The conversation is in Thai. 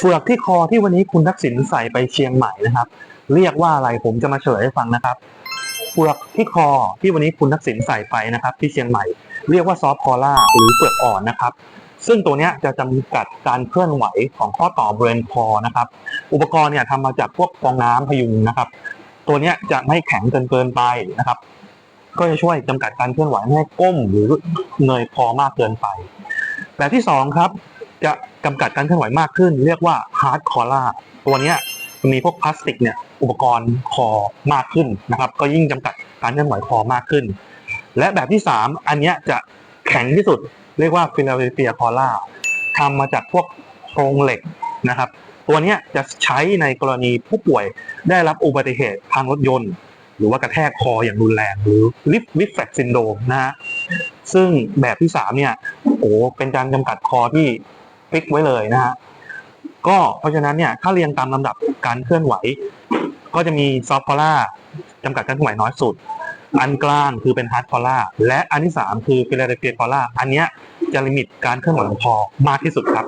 เปลือกที่คอที่วันนี้คุณทักษิณใส่ไปเชียงใหม่นะครับ เรียกว่าอะไรผมจะมาเฉลยให้ฟังนะครับเปลือกที่คอที่วันนี้คุณทักษิณใส่ไปนะครับ ที่เชียงใหม่ เรียกว่าซอฟคอล่าหรือเปลือกอ่อนนะครับ ซึ่งตัวนี้จะจำกัดการเคลื่อนไหวของข้อต่อบริเวณคอนะครับ อุปกรณ์เนี่ยทำมาจากพวกฟองน้ำพยุงนะครับ ตัวนี้จะไม่แข็งจนเกินไปนะครับ ก็จะช่วยจำกัดการเคลื่อนไหวไม่ให้ก้มหรือเงยคอมากเกินไปแบบที่สองครับ จะจำกัดการเคลื่อนไหวมากขึ้น เรียกว่า hard collar ตัวเนี้ยมีพวกพลาสติกเนี่ยอุปกรณ์คอมากขึ้นนะครับ ก็ยิ่งจำกัดการเคลื่อนไหวคอมากขึ้น และแบบที่สามอันนี้จะแข็งที่สุด เรียกว่า Philadelphia collar ทำมาจากพวกโครงเหล็กนะครับ ตัวนี้จะใช้ในกรณีผู้ป่วยได้รับอุบัติเหตุทางรถยนต์ หรือว่ากระแทกคออย่างรุนแรง หรือ lip reflex syndrome นะฮะซึ่งแบบที่สามเนี่ยโอ้เป็นการจำกัดคอที่ ฟิกไว้เลยนะฮะก็เพราะฉะนั้นเนี่ยถ้าเรียงตามลำดับการเคลื่อนไหว ก็จะมีซอฟต์คอล่าจำกัดการเคลื่อนไหวน้อยสุด อันกลางคือเป็นฮาร์ดคอล่าและอันที่สามคือฟิลาเดลเฟียคอล่าอันเนี้ยจะลิมิตการเคลื่อนไหวของคอมากที่สุดครับ